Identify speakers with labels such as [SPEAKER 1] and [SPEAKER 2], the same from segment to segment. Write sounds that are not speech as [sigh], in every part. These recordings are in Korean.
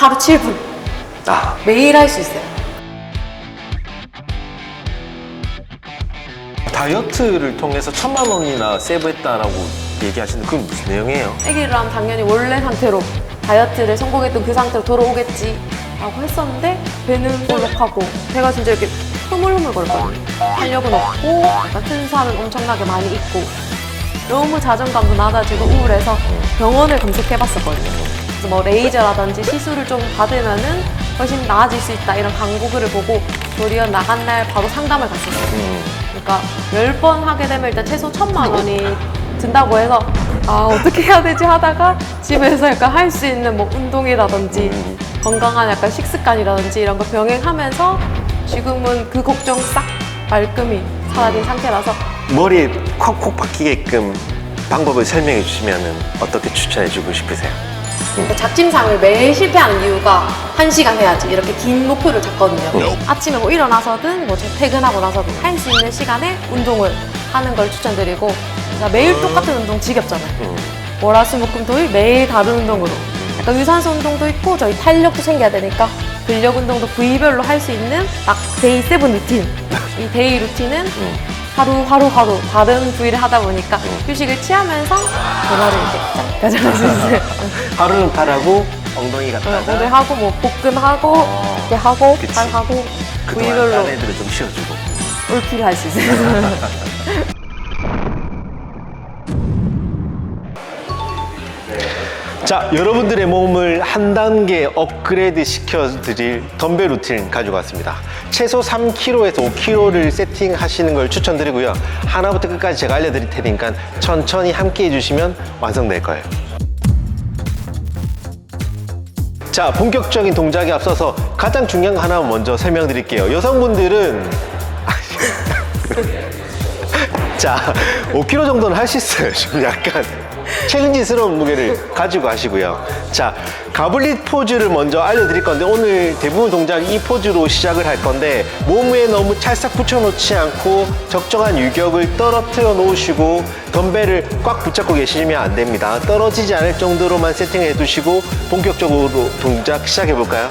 [SPEAKER 1] 하루 7분
[SPEAKER 2] 아,
[SPEAKER 1] 매일 할 수 있어요.
[SPEAKER 2] 다이어트를 통해서 천만 원이나 세이브했다라고 얘기하시는 그건 무슨 내용이에요?
[SPEAKER 1] 아기를 하면 당연히 원래 상태로 다이어트를 성공했던 그 상태로 돌아오겠지 라고 했었는데 배는 볼록하고 배가 진짜 이렇게 흐물흐물 거렸거든요 탄력은 없고 약간 튼 살은 엄청나게 많이 있고 너무 자존감도 낮아지고 우울해서 병원을 검색해봤었거든요 뭐 레이저라든지 시술을 좀 받으면은 훨씬 나아질 수 있다 이런 광고글을 보고 도리어 나간 날 바로 상담을 갔었어요.
[SPEAKER 2] 음,
[SPEAKER 1] 그러니까 열 번 하게 되면 일단 최소 천만 원이 든다고 해서 아 어떻게 해야 되지 하다가 집에서 약간 할 수 있는 뭐 운동이라든지 건강한 약간 식습관이라든지 이런 거 병행하면서 지금은 그 걱정 싹 말끔히 사라진 상태라서
[SPEAKER 2] 머리에 콱콱 박히게끔 방법을 설명해 주시면 어떻게 추천해 주고 싶으세요?
[SPEAKER 1] 그러니까 작심상을 매일 실패하는 이유가 한 시간 해야지 이렇게 긴 목표를 잡거든요. 아침에 뭐 일어나서든 뭐 퇴근하고 나서든 할 수 있는 시간에 운동을 하는 걸 추천드리고 그러니까 매일 똑같은 운동 지겹잖아요.
[SPEAKER 2] 음,
[SPEAKER 1] 월화수목금토일 매일 다른 운동으로. 약간 유산소 운동도 있고 저희 탄력도 챙겨야 되니까 근력 운동도 부위별로 할 수 있는 딱 데이 세븐 루틴. 이 데이 루틴은 하루 하루 하루 다른 부위를 하다 보니까 휴식을 취하면서 변화를 이렇게 쫙 가져갈 수 있어요.
[SPEAKER 2] 하루는 팔하고 엉덩이
[SPEAKER 1] 오늘
[SPEAKER 2] 갔다가
[SPEAKER 1] 하고 뭐 복근하고
[SPEAKER 2] 어,
[SPEAKER 1] 이렇게 하고
[SPEAKER 2] 그치.
[SPEAKER 1] 발 하고
[SPEAKER 2] 그동안
[SPEAKER 1] 부위별로
[SPEAKER 2] 딴 애들은 좀 쉬어주고
[SPEAKER 1] 올킬 할수 있어요. [laughs]
[SPEAKER 2] 자, 여러분들의 몸을 한 단계 업그레이드 시켜드릴 덤벨 루틴 가지고 왔습니다. 최소 3kg에서 5kg를 세팅하시는 걸 추천드리고요. 하나부터 끝까지 제가 알려드릴 테니까 천천히 함께 해주시면 완성될 거예요. 자, 본격적인 동작에 앞서서 가장 중요한 거 하나 먼저 설명드릴게요. 여성분들은 [laughs] 자, 5kg 정도는 할 수 있어요. 좀 약간 챌린지스러운 무게를 가지고 하시고요. 자, 가블릿 포즈를 먼저 알려드릴 건데 오늘 대부분 동작 이 포즈로 시작을 할 건데 몸에 너무 찰싹 붙여놓지 않고 적정한 유격을 떨어뜨려 놓으시고 덤벨을 꽉 붙잡고 계시면 안 됩니다. 떨어지지 않을 정도로만 세팅해 두시고 본격적으로 동작 시작해 볼까요?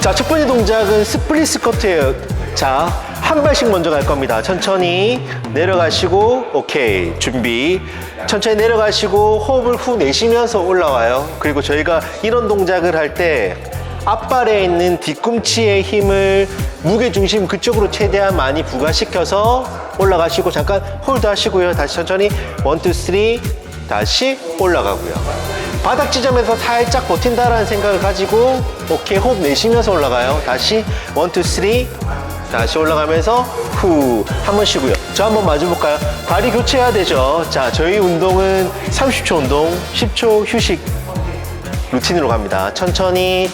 [SPEAKER 2] 자, 첫 번째 동작은 스플릿 스쿼트예요. 자, 한 발씩 먼저 갈 겁니다. 천천히 내려가시고, 오케이. 준비. 천천히 내려가시고, 호흡을 후 내쉬면서 올라와요. 그리고 저희가 이런 동작을 할 때, 앞발에 있는 뒤꿈치의 힘을 무게 중심 그쪽으로 최대한 많이 부과시켜서 올라가시고, 잠깐 홀드 하시고요. 다시 천천히, 원, 투, 쓰리, 다시 올라가고요. 바닥 지점에서 살짝 버틴다라는 생각을 가지고 오케이 호흡 내쉬면서 올라가요 다시 원, 투, 쓰리 다시 올라가면서 후 한 번 쉬고요. 저 한번 마주 볼까요? 발이 교체해야 되죠. 자 저희 운동은 30초 운동 10초 휴식 루틴으로 갑니다. 천천히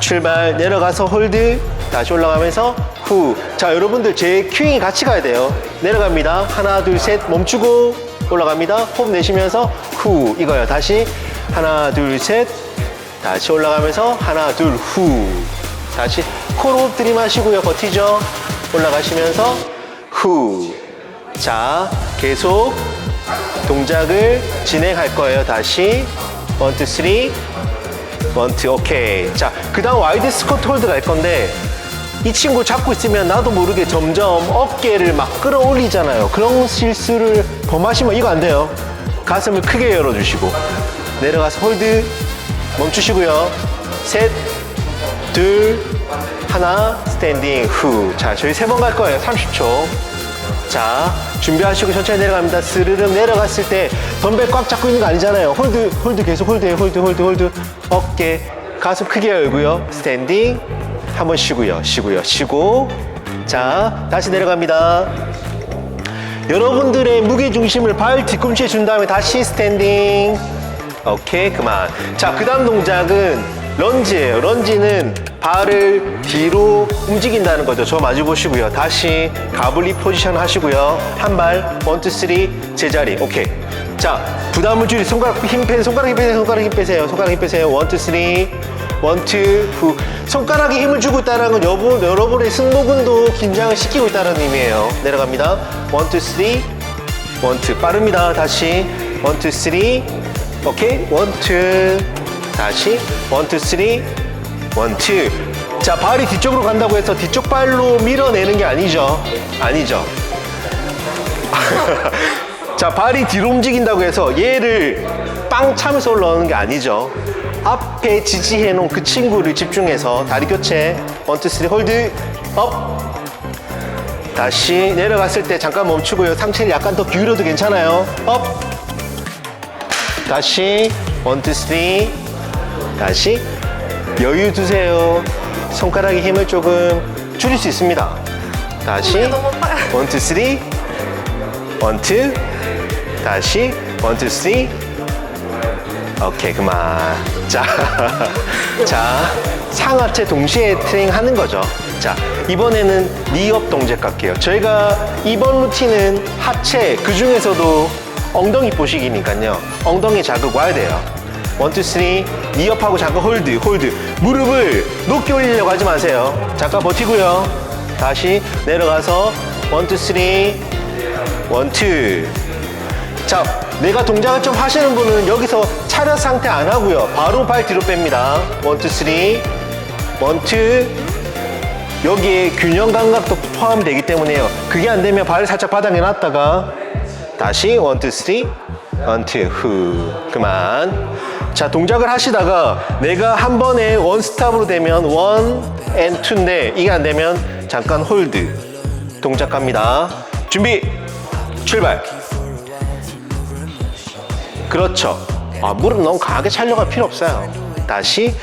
[SPEAKER 2] 출발 내려가서 홀드 다시 올라가면서 후. 자 여러분들 제 큐잉이 같이 가야 돼요. 내려갑니다. 하나 둘 셋 멈추고 올라갑니다. 호흡 내쉬면서 후. 이거요. 다시 하나 둘 셋 다시 올라가면서 하나 둘 후. 다시 코로 들이마시고요. 버티죠. 올라가시면서 후 자 계속 동작을 진행할 거예요. 다시. 원, 투, 쓰리. 원 투 오케이. 자 그 다음 와이드 스쿼트 홀드 갈 건데 이 친구 잡고 있으면 나도 모르게 점점 어깨를 막 끌어올리잖아요. 그런 실수를 범하시면 이거 안 돼요. 가슴을 크게 열어주시고. 내려가서 홀드 멈추시고요. 셋 둘 하나 스탠딩 후 자 저희 세 번 갈 거예요 30초 자, 준비하시고 천천히 내려갑니다. 스르륵 내려갔을 때 덤벨 꽉 잡고 있는 거 아니잖아요. 홀드, 홀드 계속 홀드해요. 홀드, 홀드, 홀드. 어깨, 가슴 크게 열고요. 스탠딩. 한번 쉬고요. 쉬고요. 쉬고. 자, 다시 내려갑니다. 여러분들의 무게 중심을 발 뒤꿈치에 준 다음에 다시 스탠딩. 오케이, 그만. 자, 그 다음 동작은 런지예요. 런지는 발을 뒤로 움직인다는 거죠. 저 마주 보시고요. 다시 가블리 포지션 하시고요. 한 발, 원, 투, 쓰리, 제자리. 오케이. 자, 부담을 줄이 손가락 힘 빼세요. 손가락 힘 빼세요. 손가락 힘 빼세요. 손가락 힘 빼세요. 원, 투, 쓰리. 원, 투, 후. 손가락에 힘을 주고 있다는 건 여러분, 여러분의 승모근도 긴장을 시키고 있다는 의미예요. 내려갑니다. 원, 투, 쓰리. 원, 투. 빠릅니다. 다시. 원, 투, 쓰리. 오케이. 원, 투. 다시. 원, 투, 쓰리. 원투. 자, 발이 뒤쪽으로 간다고 해서 뒤쪽 발로 밀어내는 게 아니죠. 아니죠. [laughs] 자, 발이 뒤로 움직인다고 해서 얘를 빵 차면서 올라오는 게 아니죠. 앞에 지지해 놓은 그 친구를 집중해서 다리 교체. 원투, 쓰리, 홀드, 업. 다시 내려갔을 때 잠깐 멈추고요. 상체를 약간 더 기울여도 괜찮아요. 업. 다시 원투, 쓰리. 다시 여유 두세요. 손가락의 힘을 조금 줄일 수 있습니다. 다시
[SPEAKER 1] 아파요.
[SPEAKER 2] 원투, 쓰리. 원투 다시 원투 쓰리 오케이 그만 자, [laughs] 자 상하체 동시에 트레이닝 하는 거죠 자 이번에는 니업 동작 갈게요 저희가 이번 루틴은 하체 그 중에서도 엉덩이 보시기니까요 엉덩이 자극 와야 돼요 원투 쓰리 니업하고 잠깐 홀드 홀드. 무릎을 높게 올리려고 하지 마세요. 잠깐 버티고요. 다시 내려가서 원투 쓰리 원투 자 내가 동작을 좀 하시는 분은 여기서 차렷 상태 안 하고요. 바로 발 뒤로 뺍니다. 원투 쓰리 원투 여기에 균형 감각도 포함되기 때문에요. 그게 안 되면 발을 살짝 바닥에 놨다가 다시 원투 쓰리 원투 후. 그만 자 동작을 하시다가 내가 한 번에 원 스탑으로 되면 원앤 투인데 이게 안 되면 잠깐 홀드. 동작 갑니다. 준비 출발. 그렇죠. 아, 무릎 너무 강하게 차려갈 필요 없어요. 다시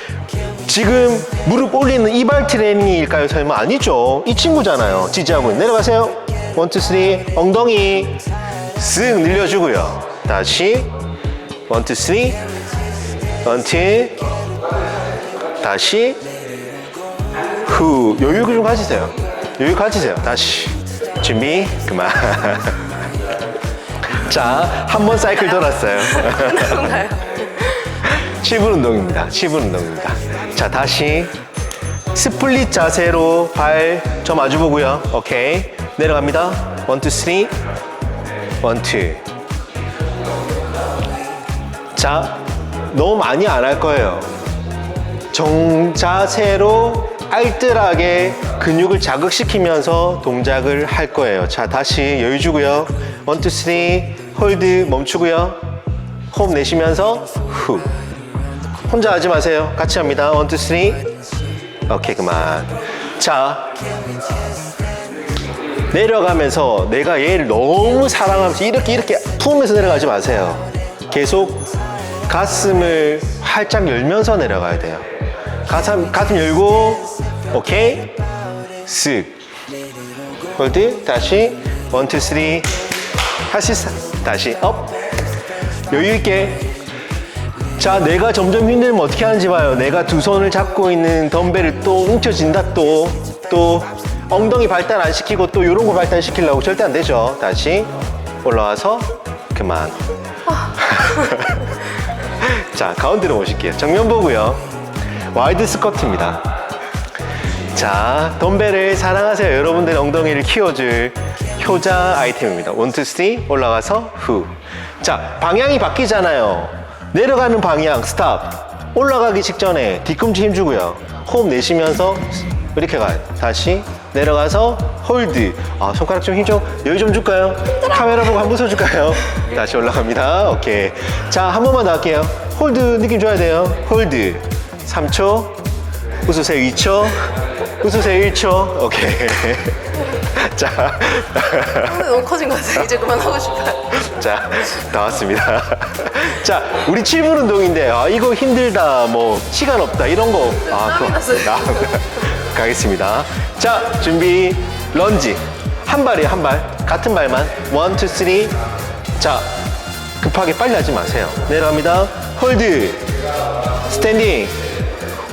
[SPEAKER 2] 지금 무릎 올리는 이발 트레이닝일까요 설마? 아니죠. 이 친구잖아요. 지지하고. 내려가세요. 원투 쓰리. 엉덩이. 쓱 늘려주고요. 다시 원투 쓰리 원투 다시 후. 여유 좀 가지세요. 여유 가지세요. 다시. 준비 그만. [laughs] 자 한 번 사이클 돌았어요. [laughs]
[SPEAKER 1] 그런가요?
[SPEAKER 2] 7분 운동입니다. 7분 운동입니다. 자 다시. 스플릿 자세로 발 저 마주 보고요. 오케이. 내려갑니다. 원투 쓰리. 원투. 자 너무 많이 안 할 거예요 정자세로 알뜰하게 근육을 자극시키면서 동작을 할 거예요. 자, 다시 여유 주고요. 원, 투, 쓰리, 홀드 멈추고요. 호흡 내쉬면서 후. 혼자 하지 마세요. 같이 합니다. 원, 투, 쓰리. 오케이, 그만. 자, 내려가면서 내가 얘를 너무 사랑하면서 이렇게 이렇게 품으면서 내려가지 마세요. 계속 가슴을 활짝 열면서 내려가야 돼요. 가슴, 가슴 열고, 오케이. 쓱. 홀드, 다시. 원, 투, 쓰리. 있어. 다시, 업. 여유있게. 자, 내가 점점 힘들면 어떻게 하는지 봐요. 내가 두 손을 잡고 있는 덤벨을 또 움켜진다, 또. 또, 엉덩이 발달 안 시키고 또 이런 거 발달 시키려고 절대 안 되죠. 다시. 올라와서, 그만. [laughs] 자, 가운데로 모실게요. 정면 보고요. 와이드 스쿼트입니다. 자, 덤벨을 사랑하세요. 여러분들 엉덩이를 키워줄 효자 아이템입니다. 원투 쓰리 올라가서 후. 자, 방향이 바뀌잖아요. 내려가는 방향 스탑. 올라가기 직전에 뒤꿈치 힘주고요. 호흡 내쉬면서 이렇게 가요. 다시 내려가서 홀드. 아, 손가락 좀 힘 좀 여유 좀 줄까요? 카메라 보고 한번 써줄까요? 다시 올라갑니다. 오케이. 자, 한 번만 더 할게요. 홀드 느낌 줘야 돼요. 홀드. 3초. 웃으세요 2초. 웃으세요 1초. 오케이. [laughs] 자.
[SPEAKER 1] 너무 커진 것 같아요. 이제 그만하고 싶어요. [laughs]
[SPEAKER 2] 자, 나왔습니다. [laughs] 자, 우리 7분 운동인데, 아, 이거 힘들다, 뭐, 시간 없다, 이런 거. 아,
[SPEAKER 1] 땀이 났어요.
[SPEAKER 2] 나- 가겠습니다. 자, 준비, 런지. 한 발이에요, 한 발. 같은 발만. 원, 투, 쓰리. 자, 급하게 빨리 하지 마세요. 내려갑니다. 홀드. 스탠딩.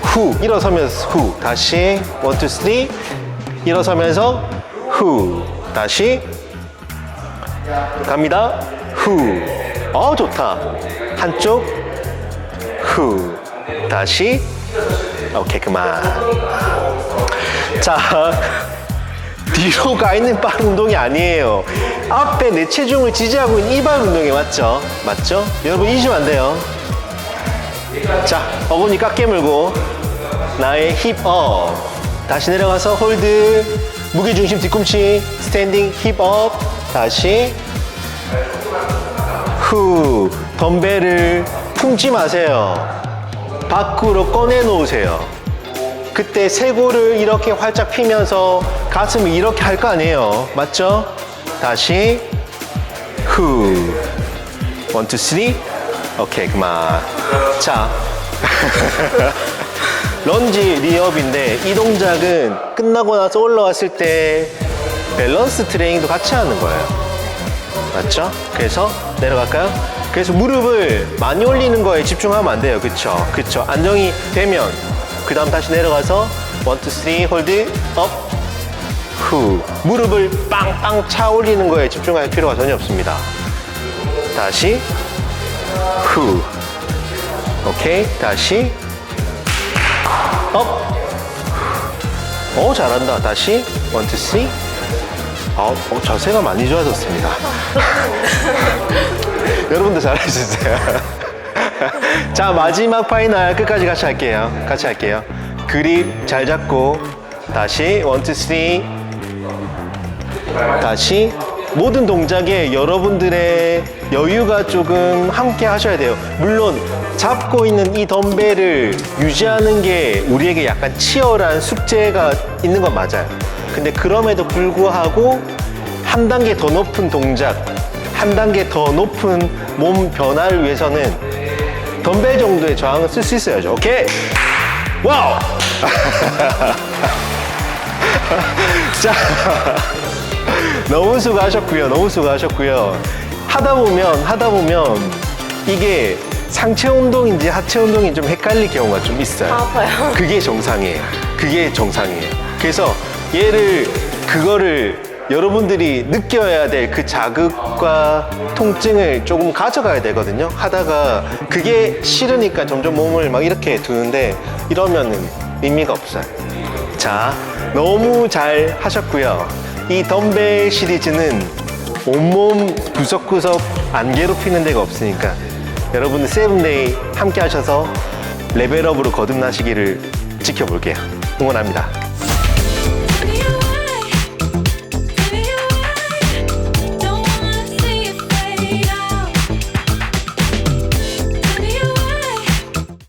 [SPEAKER 2] 후. 일어서면서 후. 다시. 원, 투, 쓰리. 일어서면서 후. 다시. 갑니다. 후. 어, 좋다. 한쪽. 후. 다시. 오케이, 그만. 자, [laughs] 뒤로 가 있는 발 운동이 아니에요. 앞에 내 체중을 지지하고 있는 이발 운동이 맞죠? 맞죠? 여러분 잊으면 안 돼요. 자, 어금니 깎게 물고. 나의 힙 업. 다시 내려가서 홀드. 무게중심 뒤꿈치. 스탠딩 힙 업. 다시. 후. 덤벨을 품지 마세요. 밖으로 꺼내 놓으세요. 그때 쇄골을 이렇게 활짝 피면서 가슴을 이렇게 할 거 아니에요. 맞죠? 다시. 후. 원, 투, 쓰리. 오케이, 그만. 자. [laughs] 런지 리업인데 이 동작은 끝나고 나서 올라왔을 때 밸런스 트레이닝도 같이 하는 거예요. 맞죠? 그래서 내려갈까요? 그래서 무릎을 많이 올리는 거에 집중하면 안 돼요. 그쵸? 그쵸? 안정이 되면 그 다음 다시 내려가서 원, 투, 쓰리, 홀드, 업, 후. 무릎을 빵빵 차 올리는 거에 집중할 필요가 전혀 없습니다. 다시 후. 오케이. 다시 업. 오, 잘한다. 다시 원, 투, 쓰리. 아, 어, 자세가 많이 좋아졌습니다. [laughs] 여러분도 잘하셨어요. [laughs] 자, 마지막 파이널 끝까지 같이 할게요. 같이 할게요. 그립 잘 잡고 다시 원, 투, 쓰리. 다시 모든 동작에 여러분들의 여유가 조금 함께 하셔야 돼요. 물론 잡고 있는 이 덤벨을 유지하는 게 우리에게 약간 치열한 숙제가 있는 건 맞아요. 근데 그럼에도 불구하고 한 단계 더 높은 동작, 한 단계 더 높은 몸 변화를 위해서는 덤벨 정도의 저항을 쓸수 있어야죠. 오케이? 와우! [laughs] 자. [laughs] 너무 수고하셨고요. 너무 수고하셨고요. 하다 보면 하다 보면 이게 상체 운동인지 하체 운동인지 좀 헷갈릴 경우가 좀 있어요.
[SPEAKER 1] 아파요. [laughs]
[SPEAKER 2] 그게 정상이에요. 그게 정상이에요. 그래서 얘를 그거를 여러분들이 느껴야 될 그 자극과 통증을 조금 가져가야 되거든요. 하다가 그게 싫으니까 점점 몸을 막 이렇게 두는데 이러면은 의미가 없어요. 자, 너무 잘 하셨고요. 이 덤벨 시리즈는 온몸 구석구석 안 괴롭히는 데가 없으니까 여러분들 세븐데이 함께 하셔서 레벨업으로 거듭나시기를 지켜볼게요. 응원합니다.